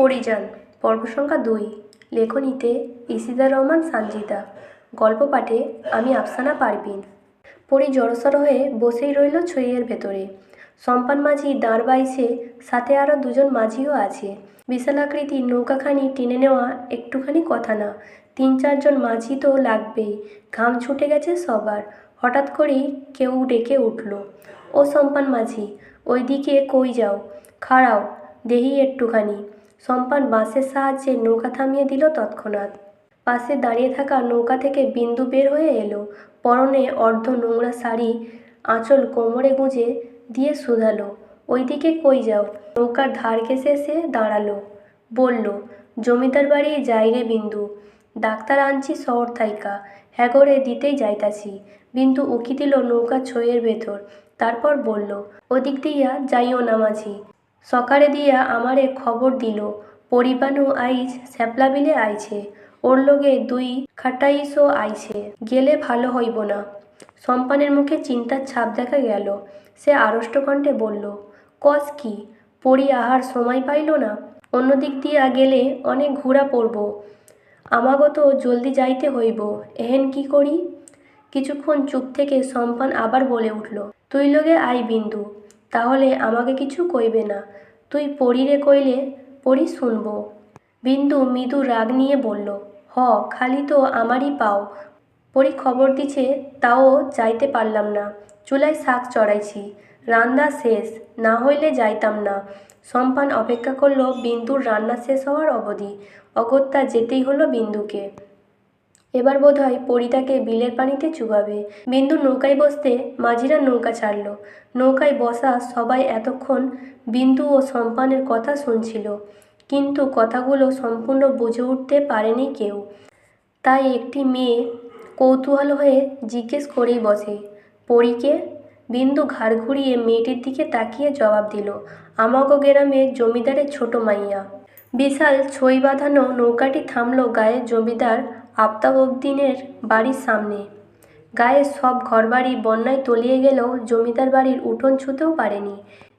পরিযান, পর্ব সংখ্যা দুই। লেখনীতে ইসিদা রহমান, সানজিদা। গল্প পাঠে আমি আফসানা পারভিন। পরি জড়সড় হয়ে বসেই রইল ছইয়ের ভেতরে। সম্পান মাঝি দাঁড় বাইছে, সাথে আরও দুজন মাঝিও আছে। বিশালাকৃতির নৌকাখানি টেনে নেওয়া একটুখানি কথা না। তিন চারজন মাঝি তো লাগবেই, ঘাম ছুটে গেছে সবার। হঠাৎ করেই কেউ ডেকে উঠল, ও সম্পান মাঝি, ওইদিকে কই যাও? খাড়াও, দেহি একটুখানি। সম্পান বাঁশের সাহায্যে নৌকা থামিয়ে দিল তৎক্ষণাৎ। পাশে দাঁড়িয়ে থাকা নৌকা থেকে বিন্দু বের হয়ে এলো। পরনে অর্ধ নোংরা শাড়ি, আঁচল কোমরে গুঁজে দিয়ে শুধালো। ওইদিকে কই যাও? নৌকার ধার ঘেসে এসে দাঁড়াল। বলল, জমিদার বাড়ি যাই রে বিন্দু। ডাক্তার আনছি শহর থাইকা। হ্যাগরে দিতেই যাইতাছি। বিন্দু উকি দিল নৌকা ছইয়ের ভেতর। তারপর বলল, ওদিক দিয়া যাইও না মাঝি। সকালে দিয়া আমারে খবর দিল, পরিবানু আইজ শ্যাপলা বিলে আইছে, ওর লগে দুই খাটাইশও আইছে, গেলে ভালো হইব না। সম্পানের মুখে চিন্তার ছাপ দেখা গেল, সে আড়ষ্ট কণ্ঠে বলল, কস কি, পড়ি আহার সময় পাইল না? অন্য দিক দিয়া গেলে অনেক ঘোরা পড়ব আমাগত জলদি যাইতে হইব, এহেন কি করি? কিছুক্ষণ চুপ থেকে সম্পান আবার বলে উঠল, তুই লগে আই বিন্দু তাহলে আমাকে কিছু কইবে না। তুই পড়িরে কইলে পড়ি শুনব। বিন্দু মৃদু রাগ নিয়ে বলল, হ, খালি তো আমারই পাও। পরি খবর দিছে, তাও যাইতে পারলাম না। চুলায় শাক চড়াইছি। রান্না শেষ, না হইলে যাইতাম না। সম্পান অপেক্ষা করল বিন্দুর রান্না শেষ হওয়ার অবধি। অগত্যা যেতেই হলো বিন্দুকে। এবার বোধহয় পরিটাকে বিলের পানিতে চুবাবে। বিন্দু নৌকায় বসতে মাঝিরা নৌকা ছাড়ল। নৌকায় বসা সবাই এতক্ষণ বিন্দু ও সম্পানের কথা শুনছিল। কিন্তু কথাগুলো সম্পূর্ণ বুঝে উঠতে পারেনি কেউ। তাই একটি মেয়ে কৌতূহল হয়ে জিজ্ঞেস করেই বসে, পরীকে? বিন্দু ঘাড় ঘুরিয়ে মেয়েটির দিকে তাকিয়ে জবাব দিল, আমাগো গ্রামে জমিদারের ছোট মাইয়া। বিশাল ছই বাঁধানো নৌকাটি থামলো গায়ে জমিদার আফতাবউদ্দিনের বাড়ির সামনে। গায়ে সব ঘরবাড়ি বন্যায় তলিয়ে গেলেও জমিদার বাড়ির উঠোন ছুঁতেও পারেনি।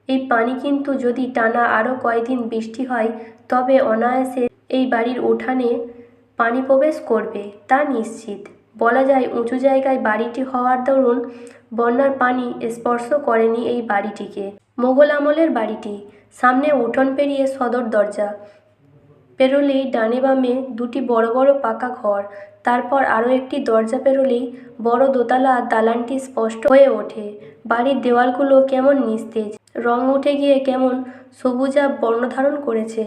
এই পানি কিন্তু যদি টানা আরও কয়দিন বৃষ্টি হয়, তবে অনায়াসে এই বাড়ির উঠানে পানি প্রবেশ করবে, তা নিশ্চিত। বলা যায়, উঁচু জায়গায় বাড়িটি হওয়ার দরুন বন্যার পানি স্পর্শ করেনি এই বাড়িটিকে। মোগল আমলের বাড়িটি। সামনে উঠোন পেরিয়ে সদর দরজা। পেরোলেই ডানে বামে দুটি বড় বড় পাকা ঘর, তারপর আরও একটি দরজা পেরোলেই বড় দোতলা দালানটি স্পষ্ট হয়ে ওঠে। বাড়ির দেওয়ালগুলো কেমন নিস্তেজ, রং উঠে গিয়ে কেমন সবুজা বর্ণ ধারণ করেছে।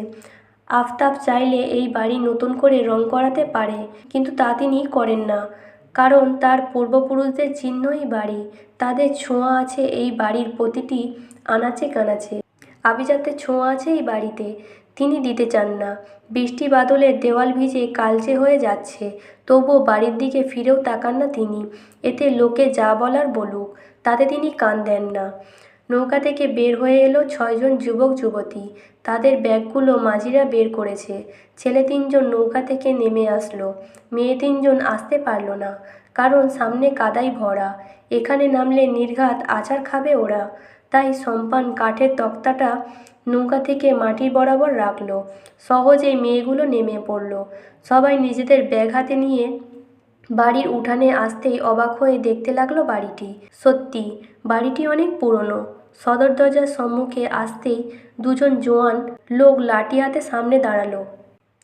আফতাব চাইলে এই বাড়ি নতুন করে রং করাতে পারে, কিন্তু তা তিনি করেন না, কারণ তার পূর্বপুরুষদের চিহ্নই বাড়ি। তাদের ছোঁয়া আছে এই বাড়ির প্রতিটি আনাচে কানাচে। আভিজাত্যের ছোঁয়া আছে এই বাড়িতে। তিনি দিতে চান না। বৃষ্টি বাদলে দেওয়াল ভিজে কালচে হয়ে যাচ্ছে, তবুও বাড়ির দিকে ফিরেও তাকান না তিনি। এতে লোকে যা বলার বলুক, তাতে তিনি কান দেন না। নৌকা থেকে বের হয়ে এলো ছয়জন যুবক যুবতী। তাদের ব্যাগগুলো মাঝিরা বের করেছে। ছেলে তিনজন নৌকা থেকে নেমে আসলো। মেয়ে তিনজন আসতে পারল না, কারণ সামনে কাদাই ভরা। এখানে নামলে নির্ঘাত আচার খাবে ওরা। তাই সম্পান কাঠের তক্তাটা নৌকা থেকে মাটির বরাবর রাখল। সহজেই মেয়েগুলো নেমে পড়ল। সবাই নিজেদের ব্যাগ হাতে নিয়ে বাড়ির উঠানে আসতেই অবাক হয়ে দেখতে লাগল বাড়িটি। সত্যি, বাড়িটি অনেক পুরনো। সদর দরজার সম্মুখে আসতেই দুজন জোয়ান লোক লাঠি হাতে সামনে দাঁড়াল।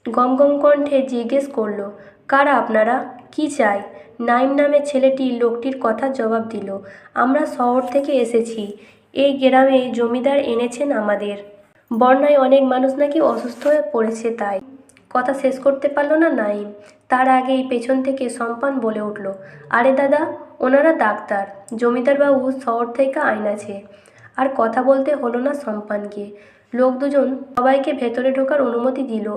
গম গম কণ্ঠে জিজ্ঞেস করল, কারা আপনারা? কি চাই? নাইম নামে ছেলেটি লোকটির কথা জবাব দিল, আমরা শহর থেকে এসেছি। এই গ্রামে জমিদার এনেছেন আমাদের। বন্যায় অনেক মানুষ নাকি অসুস্থ হয়ে পড়েছে তাই। কথা শেষ করতে পারল না নাইম। তার আগেই পেছন থেকে সম্পান বলে উঠল, আরে দাদা, ওনারা ডাক্তার। জমিদারবাবু শহর থেকে আইনাছে। আর কথা বলতে হলো না সম্পানকে। লোক দুজন সবাইকে ভেতরে ঢোকার অনুমতি দিল।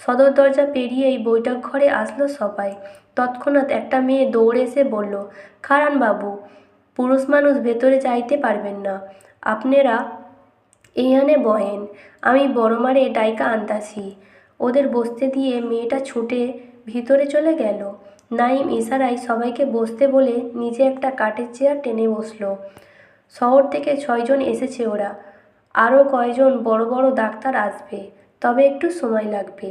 সদর দরজা পেরিয়েই বৈঠক ঘরে আসলো সবাই। তৎক্ষণাৎ একটা মেয়ে দৌড়ে এসে বলল খারান বাবু পুরুষ মানুষ ভেতরে যাইতে পারবেন না। আপনারা এইখানে বহেন, আমি বড় মারে ডাইকা আনতাছি। ওদের বসতে দিয়ে মেয়েটা ছুটে ভিতরে চলে গেল। নাইম ইশারায় সবাইকে বসতে বলে নিজে একটা কাঠের চেয়ার টেনে বসল। শহর থেকে ছয়জন এসেছে ওরা। আরও কয়জন বড় বড় ডাক্তার আসবে, তবে একটু সময় লাগবে।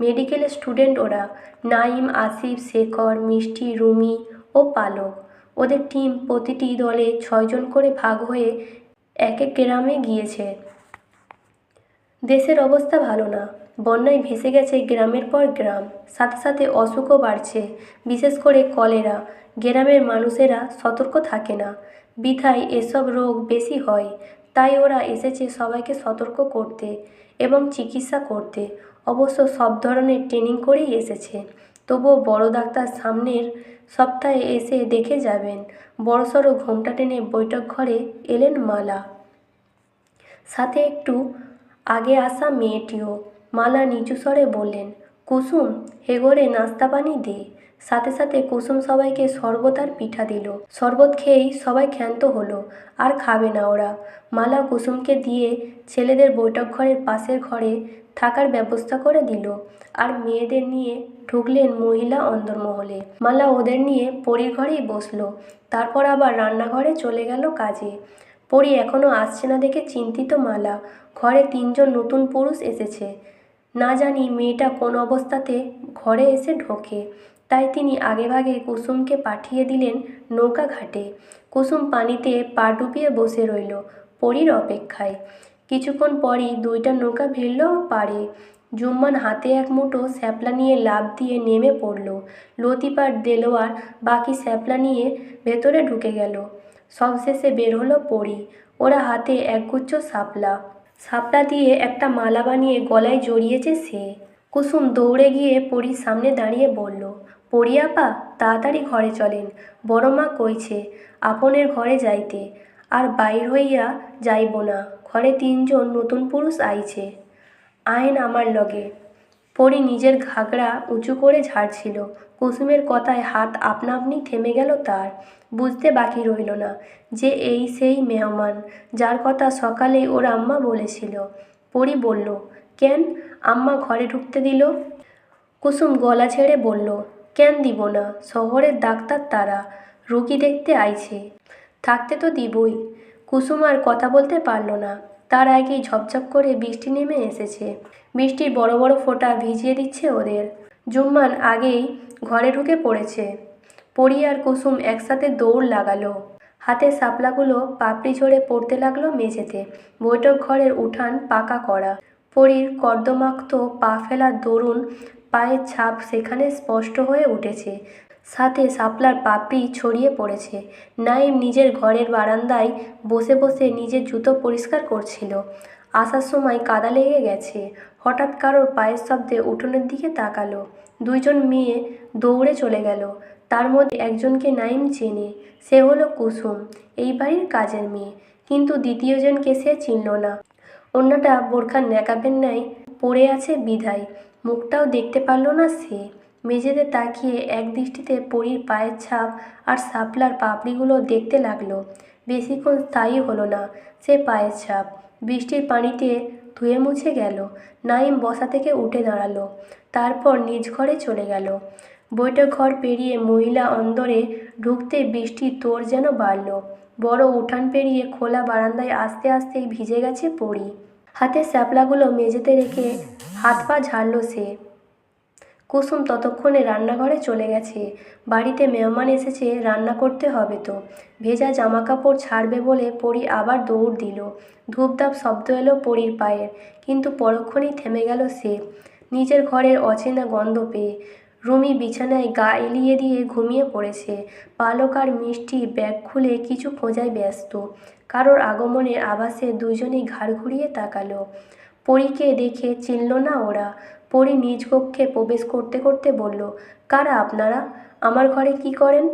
মেডিকেলের স্টুডেন্ট ওরা। নাইম, আসিফ, শেখর, মিষ্টি, রুমি ও পালক। ওদের টিম প্রতিটি দলে ছয়জন করে ভাগ হয়ে এক এক গ্রামে গিয়েছে। দেশের অবস্থা ভালো না। বন্যায় ভেসে গেছে গ্রামের পর গ্রাম। সাথে সাথে অসুখও বাড়ছে। বিশেষ করে কলেরা। গ্রামের মানুষেরা সতর্ক থাকে না। বিধায় এসব রোগ বেশি হয়। তাই ওরা এসেছে সবাইকে সতর্ক করতে এবং চিকিৎসা করতে। অবশ্য সব ধরনের ট্রেনিং করেই এসেছে। তবুও বড় ডাক্তার সামনের সপ্তাহে এসে দেখে যাবেন। বড়সড় ঘোমটা টেনে বৈঠক ঘরে এলেন মালা। সাথে একটু আগে আসা মেয়েটিও। মালা নিচু স্বরে বললেন, কুসুম হেগড়ে নাস্তা পানি দে। সাথে সাথে কুসুম সবাইকে শরবত আর পিঠা দিল। শরবত খেয়েই সবাই ক্ষান্ত হলো। আর খাবে না ওরা। মালা কুসুমকে দিয়ে ছেলেদের বৈঠক ঘরের পাশের ঘরে থাকার ব্যবস্থা করে দিল। আর মেয়েদের নিয়ে ঢুকলেন মহিলা অন্দরমহলে। মালা ওদের নিয়ে পরীর ঘরেই বসল। তারপর আবার রান্নাঘরে চলে গেল কাজে। পরি এখনও আসছে না দেখে চিন্তিত মালা। ঘরে তিনজন নতুন পুরুষ এসেছে। না জানি মেয়েটা কোন অবস্থাতে ঘরে এসে ঢোকে। তাই তিনি আগেভাগে কুসুমকে পাঠিয়ে দিলেন নৌকা ঘাটে কুসুম পানিতে পা ডুবিয়ে বসে রইল, পরীর অপেক্ষায়। কিছুক্ষণ পরই দুইটা নৌকা ভিড়ল পাড়ে। জুম্মান হাতে এক মুঠো শ্যাপলা নিয়ে লাফ দিয়ে নেমে পড়ল। লতিপার দেলোয়ার বাকি শ্যাপলা নিয়ে ভেতরে ঢুকে গেল। সবশেষে বের হলো পরি। ওরা হাতে একগুচ্ছ শাপলা শাপলা দিয়ে একটা মালা বানিয়ে গলায় জড়িয়েছে সে। কুসুম দৌড়ে গিয়ে পরীর সামনে দাঁড়িয়ে বলল পরি আপা তাড়াতাড়ি ঘরে চলেন। বড় মা কইছে, আপনের ঘরে যাইতে, আর বাইর হইয়া যাইব না। ঘরে তিনজন নতুন পুরুষ আইছে। আইন আমার লগে। পরি নিজের ঘাগড়া উঁচু করে ঝাড়ছিল। কুসুমের কথায় হাত আপনা আপনি থেমে গেল তার। বুঝতে বাকি রইল না যে এই সেই মেহমান, যার কথা সকালেই ওর আম্মা বলেছিল। পরি বলল, কেন? আম্মা ঘরে ঢুকতে দিল? কুসুম গলা ছেড়ে বলল কেন দিব না। শহরের ডাক্তার তারা। রুগী দেখতে আইছে। থাকতে তো দিবই। কুসুম আর কথা বলতে পারল না। তার আগেই ঝপঝপ করে বৃষ্টি নেমে এসেছে। বৃষ্টির বড় বড় ফোঁটা ভিজিয়ে দিচ্ছে ওদের। জুম্মান আগেই ঘরে ঢুকে পড়েছে। পরি আর কুসুম একসাথে দৌড় লাগালো। হাতে শাপলাগুলো পাপড়ি ঝরে পড়তে লাগল মেঝেতে। বৈঠক ঘরের উঠান পাকা করা। পরীর কর্দমাক্ত পা ফেলার দরুন পায়ের ছাপ সেখানে স্পষ্ট হয়ে উঠেছে। সাথে শাপলার পাপড়ি ছড়িয়ে পড়েছে। নাইম নিজের ঘরের বারান্দায় বসে বসে নিজের জুতো পরিষ্কার করছিল। আসার সময় কাদা লেগে গেছে। হঠাৎ কারোর পায়ের শব্দে উঠোনের দিকে তাকালো। দুইজন মেয়ে দৌড়ে চলে গেল। তার মধ্যে একজনকে নাইম চেনে। সে হলো কুসুম, এই বাড়ির কাজের মেয়ে। কিন্তু দ্বিতীয়জনকে সে চিনল না। অন্যটা বোরখার ন্যাকাবের ন্যায় পড়ে আছে বিধায়। মুখটাও দেখতে পারল না সে। মেঝেতে তাকিয়ে এক দৃষ্টিতে পরীর পায়ের ছাপ আর শাপলার পাপড়িগুলো দেখতে লাগল। বেশিক্ষণ স্থায়ী হলো না সে পায়ের ছাপ। বৃষ্টির পানিতে ধুয়ে মুছে গেল। নাইম বসা থেকে উঠে দাঁড়াল। তারপর নিজ ঘরে চলে গেল। বৈঠক ঘর পেরিয়ে মহিলা অন্দরে ঢুকতে বৃষ্টির তোর যেন বাড়ল। বড় উঠান পেরিয়ে খোলা বারান্দায় আস্তে আস্তেই ভিজে গেছে পড়ি হাতের শ্যাপলাগুলো মেঝেতে রেখে হাত পা ঝাড়ল সে। কুসুম ততক্ষণে রান্নাঘরে চলে গেছে। বাড়িতে মেহমান এসেছে, রান্না করতে হবে তো। ভেজা জামা কাপড় ছাড়বে বলে পরি আবার দৌড় দিল। ধূপধাপ শব্দ এলো পরির পায়ের, কিন্তু পরক্ষণেই থেমে গেল সে। নিজের ঘরের অচেনা গন্ধ পেয়ে রুমি বিছানায় গা এলিয়ে দিয়ে ঘুমিয়ে পড়েছে। পালক আর মিষ্টি ব্যাগ খুলে কিছু খোঁজায় ব্যস্ত। কারোর আগমনে আবাসে দুজনেই ঘাড় ঘুরিয়ে তাকালো। পরীকে দেখে চিনল না ওরা। পরী নিজ কক্ষে প্রবেশ করতে করতে বলল, কারা আপনারা? আমার ঘরে কি করেন?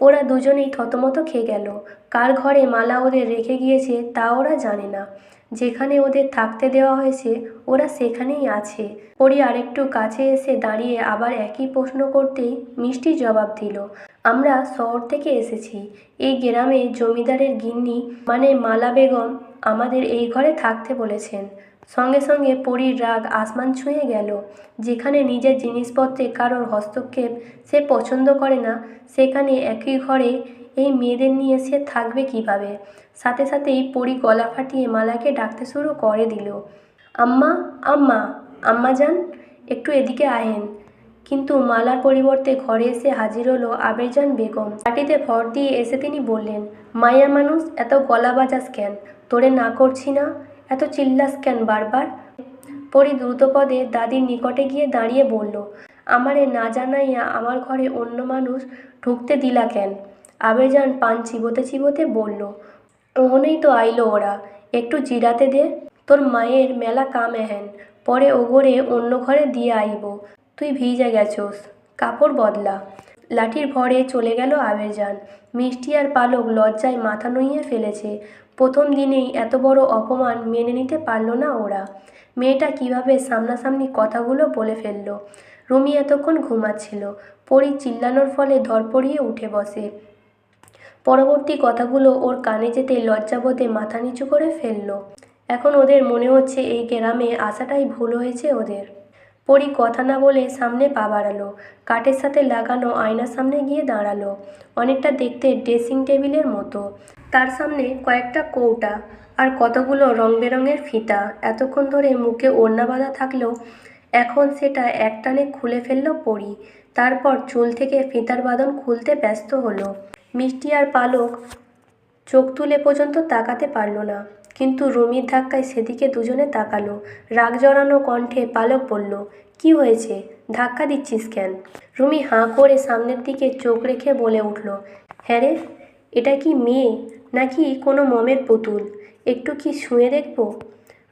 ওরা দুজনেই থতমত খেয়ে গেল। কার ঘরে মালা ওদের রেখে গিয়েছে তা ওরা জানে না। যেখানে ওদের থাকতে দেওয়া হয়েছে, ওরা সেখানেই আছে। পরি আরেকটু কাছে এসে দাঁড়িয়ে আবার একই প্রশ্ন করতেই মিষ্টি জবাব দিল, আমরা শহর থেকে এসেছি। এই গ্রামে জমিদারের গিন্নি মানে মালা বেগম আমাদের এই ঘরে থাকতে বলেছেন। সঙ্গে সঙ্গে পরীর রাগ আসমান ছুঁয়ে গেল। যেখানে নিজের জিনিসপত্রে কারোর হস্তক্ষেপ সে পছন্দ করে না, সেখানে একই ঘরে এই মেয়েদের নিয়ে সে থাকবে কীভাবে? সাথে সাথেই পরি গলা ফাটিয়ে মালাকে ডাকতে শুরু করে দিল। আম্মা আম্মা আম্মাজান একটু এদিকে আহেন কিন্তু মালার পরিবর্তে ঘরে এসে হাজির হলো আবেরজান বেগম। পাটিতে ভর দিয়ে এসে তিনি বললেন, মায়া মানুষ, এত গলা বাজাস কেন? তোরে না করছি না? এত চিল্লাস কেন বারবার? পরি দ্রুতপদে দাদির নিকটে গিয়ে দাঁড়িয়ে বলল, আমারে না জানাইয়া আমার ঘরে অন্য মানুষ ঢুকতে দিলা কেন? আবেরজান পান চিবোতে চিবোতে বলল ওহনেই তো আইলো ওরা, একটু জিরাতে দে, তোর মায়ের মেলা কাম এহেন পরে ওগরে অন্য ঘরে দিয়ে আইব, তুই ভিজে গেছোস, কাপড় বদলা। লাঠির ভরে চলে গেল আবেরজান মিষ্টি আর পালক লজ্জায় মাথা নুইয়ে ফেলেছে, প্রথম দিনেই এত বড় অপমান মেনে নিতে পারল না ওরা। মেয়েটা কীভাবে সামনাসামনি কথাগুলো বলে ফেলল, রুমি এতক্ষণ ঘুমাচ্ছিল, পরি চিল্লানোর ফলে ধরপড়িয়ে উঠে বসে পরবর্তী কথাগুলো ওর কানে যেতে লজ্জাবোধে মাথা নিচু করে ফেলল। এখন ওদের মনে হচ্ছে এই গ্রামে আসাটাই ভুল হয়েছে ওদের। পরি কথা না বলে সামনে পা বাড়ালো, কাঠের সাথে লাগানো আয়নার সামনে গিয়ে দাঁড়াল, অনেকটা দেখতে ড্রেসিং টেবিলের মতো। তার সামনে কয়েকটা কৌটা আর কতগুলো রং বেরঙের ফিতা। এতক্ষণ ধরে মুখে ওড়না বাঁধা থাকলেও এখন সেটা একটানে খুলে ফেলল পরি। তারপর চুল থেকে ফিতার বাঁধন খুলতে ব্যস্ত হলো। মিষ্টি আর পালক চোখ তুলে পর্যন্ত তাকাতে পারল না। কিন্তু রুমির ধাক্কায় সেদিকে দুজনে তাকালো। রাগ জড়ানো কণ্ঠে পালক বলল, কি হয়েছে? ধাক্কা দিচ্ছিস কেন? রুমি হাঁ করে সামনের দিকে চোখ রেখে বলে উঠল হ্যাঁ রে, এটা কি মেয়ে নাকি কোনো মমের পুতুল? একটু কি শুয়ে দেখব?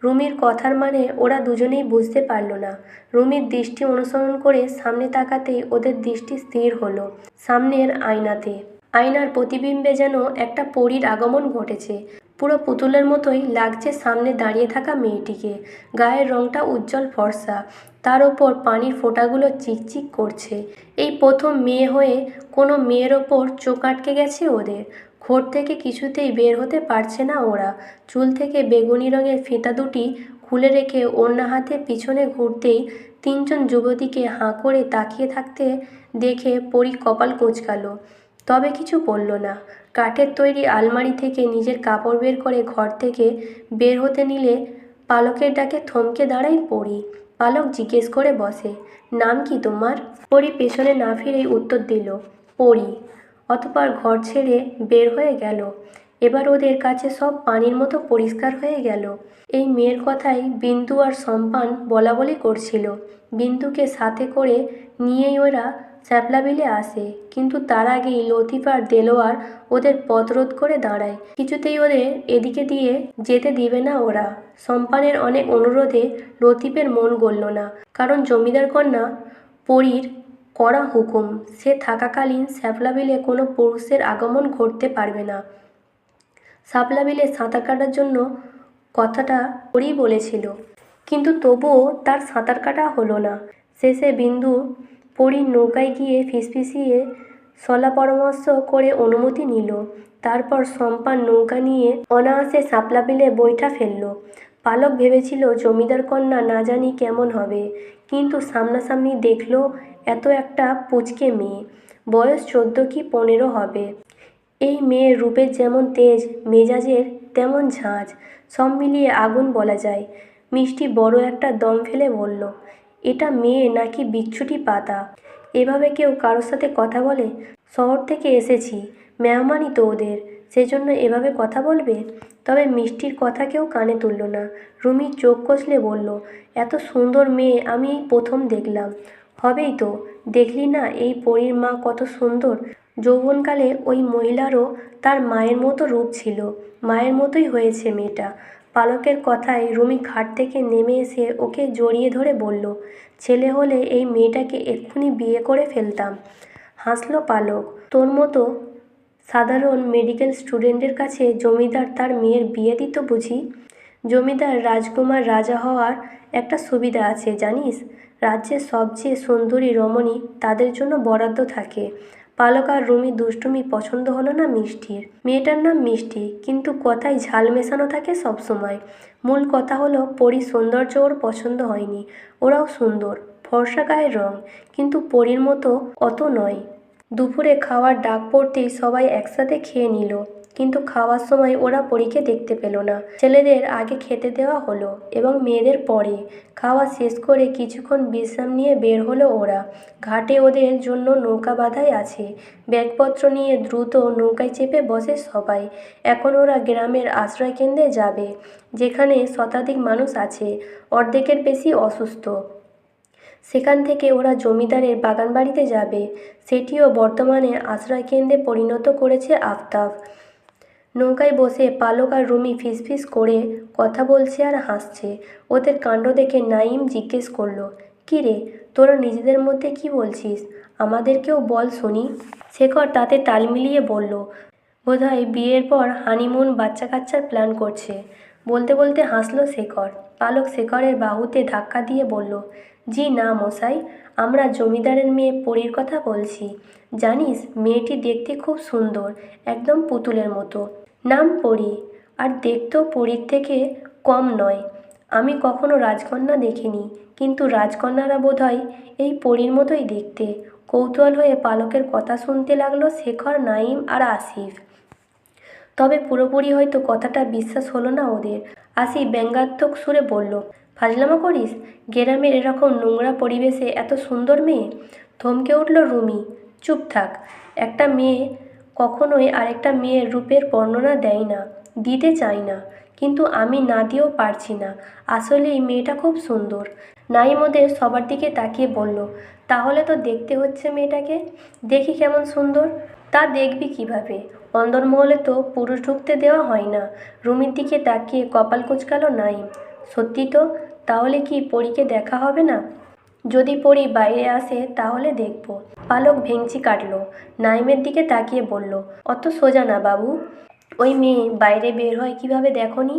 রুমির কথার মানে ওরা দুজনেই বুঝতে পারল না। রুমির দৃষ্টি অনুসরণ করে সামনে তাকাতেই ওদের দৃষ্টি স্থির হলো সামনের আয়নাতে। আয়নার প্রতিবিম্বে যেন একটা পরীর আগমন ঘটেছে। পুরো পুতুলের মতোই লাগছে সামনে দাঁড়িয়ে থাকা মেয়েটিকে। গায়ের রংটা উজ্জ্বল ফর্সা। তার ওপর পানির ফোঁটাগুলো চিকচিক করছে। এই প্রথম মেয়ে হয়ে কোনো মেয়ের ওপর চোখ আটকে গেছে ওদের। ঘোর থেকে কিছুতেই বের হতে পারছে না ওরা। চুল থেকে বেগুনি রঙের ফিতা দুটি খুলে রেখে অন্য হাতে পিছনে ঘুরতেই তিনজন যুবতীকে হাঁ করে তাকিয়ে থাকতে দেখে পরি কপাল কোঁচকালো। তবে কিছু বলল না। কাঠের তৈরি আলমারি থেকে নিজের কাপড় বের করে ঘর থেকে বের হতে নিলে পালকের ডাকে থমকে দাঁড়াই পড়ি পালক জিজ্ঞেস করে বসে, নাম কি তোমার? পরি পেছনে না ফিরেই উত্তর দিল, পরি। অতপর ঘর ছেড়ে বের হয়ে গেল। এবার ওদের কাছে সব পানির মতো পরিষ্কার হয়ে গেল। এই মেয়ের কথাই বিন্দু আর সম্পান বলা বলি করছিল। বিন্দুকে সাথে করে নিয়েই ওরা শ্যাপলা বিলে আসে, কিন্তু তার আগেই লতিফ আর দেলোয়ার ওদের পথ রোধ করে দাঁড়ায়। কিছুতেই ওদের এদিকে দিয়ে যেতে দিবে না ওরা। সম্পানের অনেক অনুরোধে লতিফের মন গলল না, কারণ জমিদার কন্যা পরীর কড়া হুকুম, সে থাকাকালীন শ্যাপলা বিলে কোনো পুরুষের আগমন ঘটতে পারবে না। শাপলা বিলে সাঁতার কাটার জন্য কথাটা পরেই বলেছিল, কিন্তু তবুও তার সাঁতার কাটা হলো না। শেষে বিন্দু পরীর নৌকায় গিয়ে ফিসফিসিয়ে সলা পরামর্শ করে অনুমতি নিল। তারপর সম্পান নৌকা নিয়ে অনায়াসে সাপলা বিলে বৈঠা ফেলল। পালক ভেবেছিল, জমিদার কন্যা না জানি কেমন হবে। কিন্তু সামনাসামনি দেখল, এত একটা পুচকে মেয়ে। বয়স চোদ্দ কি পনেরো হবে। এই মেয়ের রূপের যেমন তেজ, মেজাজের তেমন ঝাঁজ, সব মিলিয়ে আগুন বলা যায়। মিষ্টি বড় একটা দম ফেলে বলল এটা মেয়ে নাকি বিচ্ছুটি পাতা? এভাবে কেউ কারোর সাথে কথা বলে? শহর থেকে এসেছি, মেহমানই তো ওদের। সেজন্য এভাবে কথা বলবে? তবে মিষ্টির কথা কেউ কানে তুলল না। রুমি চোখ কষলে বলল, এত সুন্দর মেয়ে, আমি এই প্রথম দেখলাম। হবেই তো, দেখলি না এই পরীর মা কত সুন্দর? যৌবনকালে ওই মহিলারও তার মায়ের মতো রূপ ছিল। মায়ের মতোই হয়েছে মেয়েটা। পালকের কথায় রুমি খাট থেকে নেমে এসে ওকে জড়িয়ে ধরে বলল, ছেলে হলে এই মেয়েটাকে এক্ষুনি বিয়ে করে ফেলতাম। হাসলো পালক। তোর মতো সাধারণ মেডিকেল স্টুডেন্টের কাছে জমিদার তার মেয়ের বিয়ে দিত বুঝি? জমিদার রাজকুমার রাজা হওয়ার একটা সুবিধা আছে জানিস? রাজ্যের সবচেয়ে সুন্দরী রমণী তাদের জন্য বরাদ্দ থাকে। পালক আর রুমি দুষ্টুমি পছন্দ হলো না মিষ্টির। মেয়েটার নাম মিষ্টি, কিন্তু কথায় ঝাল মেশানো থাকে সবসময়। মূল কথা হলো, পরীর সৌন্দর্য ওর পছন্দ হয়নি। ওরাও সুন্দর, ফর্সা গায়ের রং, কিন্তু পরীর মতো অত নয়। দুপুরে খাওয়ার ডাক পড়তেই সবাই একসাথে খেয়ে নিল। কিন্তু খাওয়ার সময় ওরা পরীকে দেখতে পেল না। ছেলেদের আগে খেতে দেওয়া হলো এবং মেয়েদের পরে। খাওয়া শেষ করে কিছুক্ষণ বিশ্রাম নিয়ে বের হলো ওরা। ঘাটে ওদের জন্য নৌকা বাঁধাই আছে। ব্যাগপত্র নিয়ে দ্রুত নৌকায় চেপে বসে সবাই। এখন ওরা গ্রামের আশ্রয়কেন্দ্রে যাবে, যেখানে শতাধিক মানুষ আছে। অর্ধেকের বেশি অসুস্থ। সেখান থেকে ওরা জমিদারের বাগানবাড়িতে যাবে। সেটিও বর্তমানে আশ্রয়কেন্দ্রে পরিণত করেছে আফতাব। নৌকায় বসে পালক আর রুমি ফিসফিস করে কথা বলছে আর হাসছে। ওদের কাণ্ড দেখে নাইম জিজ্ঞেস করল, কী রে, তোরা নিজেদের মধ্যে কি বলছিস? আমাদেরকেও বল শুনি। শেখর তাতে তাল মিলিয়ে বলল, বোধহয় বিয়ের পর হানিমুন বাচ্চা কাচ্চার প্ল্যান করছে। বলতে বলতে হাসলো শেখর। পালক শেখরের বাহুতে ধাক্কা দিয়ে বলল, জি না মশাই, আমরা জমিদারের মেয়ে পরীর কথা বলছি। জানিস, মেয়েটি দেখতে খুব সুন্দর, একদম পুতুলের মতো। নাম পরী আর দেখতেও পরীর থেকে কম নয়। আমি কখনো রাজকন্যা দেখিনি, কিন্তু রাজকন্যারা বোধহয় এই পরীর মতোই দেখতে। কৌতূহল হয়ে পালকের কথা শুনতে লাগল শেখর নাইম আর আসিফ। তবে পুরোপুরি হয়তো কথাটা বিশ্বাস হলো না ওদের। আসি ব্যঙ্গাত্মক সুরে বলল, ফাজলামো করিস? গ্রামের এরকম নোংরা পরিবেশে এত সুন্দর মেয়ে? থমকে উঠল রুমি, চুপ থাক। একটা মেয়ে কখনোই আরেকটা মেয়ের রূপের বর্ণনা দেয় না, দিতে চায় না। কিন্তু আমি না দিয়েও পারছি না। আসলে এই মেয়েটা খুব সুন্দর। নাইম ওদের সবার দিকে তাকিয়ে বলল, তাহলে তো দেখতে হচ্ছে মেয়েটাকে। দেখি কেমন সুন্দর। তা দেখবি কীভাবে? অন্দরমহলে তো পুরুষ ঢুকতে দেওয়া হয় না। রুমির দিকে তাকিয়ে কপাল কুচকালো নাইম। সত্যি তো? তাহলে কি পরীকে দেখা হবে না? যদি পড়ি বাইরে আসে তাহলে দেখব। পালক ভেংচি কাটলো, নাইমের দিকে তাকিয়ে বলল, অত সোজা না বাবু। ওই মেয়ে বাইরে বের হয় কীভাবে দেখনি?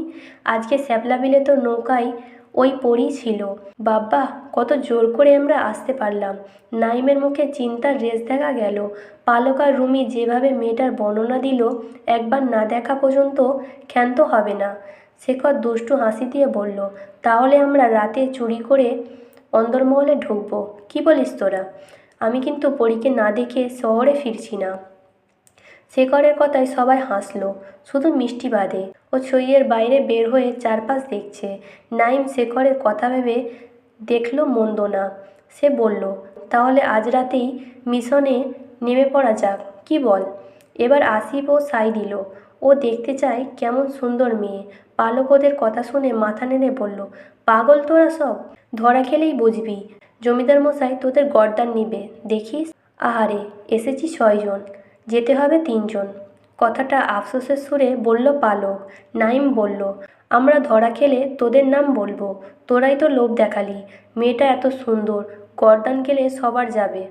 আজকে শ্যাপলা বিলে তো নৌকায় ওই পরই ছিল। বাব্বা, কত জোর করে আমরা আসতে পারলাম। নাইমের মুখে চিন্তার রেস দেখা গেল। পালক আর রুমি যেভাবে মেয়েটার বর্ণনা দিল, একবার না দেখা পর্যন্ত ক্ষান্ত হবে না। শেখর দুষ্টু হাসি দিয়ে বলল, তাহলে আমরা রাতে চুরি করে অন্দরমহলে ঢুকবো। কি বলিস তোরা? আমি কিন্তু পরীকে না দেখে শহরে ফিরছি না। শেখরের কথায় সবাই হাসলো, শুধু মিষ্টি বাদে। ও ছইয়ের বাইরে বের হয়ে চারপাশ দেখছে। নাইম শেখরের কথা ভেবে দেখল মন্দ না সে বলল, তাহলে আজ রাতেই মিশনে নেমে পড়া যাক, কি বল? এবার আসিফ ও সাই দিল ও দেখতে চায় কেমন সুন্দর মেয়ে। পালক ওদের কথা শুনে মাথা নেড়ে বলল, পাগল তোরা সব? ধরা খেলেই বুঝবি। জমিদার মশাই, তোদের গর্দান নিবে। দেখিস? আহারে, এসেছি ছয়জন যেতে হবে তিনজন কথাটা আফসোসের সুরে বলল পালক। নাইম বলল, আমরা ধরা খেলে তোদের নাম বলব। তোরাই তো লোভ দেখালি। মেয়েটা এত সুন্দর, গর্দান গেলে সবার যাবে।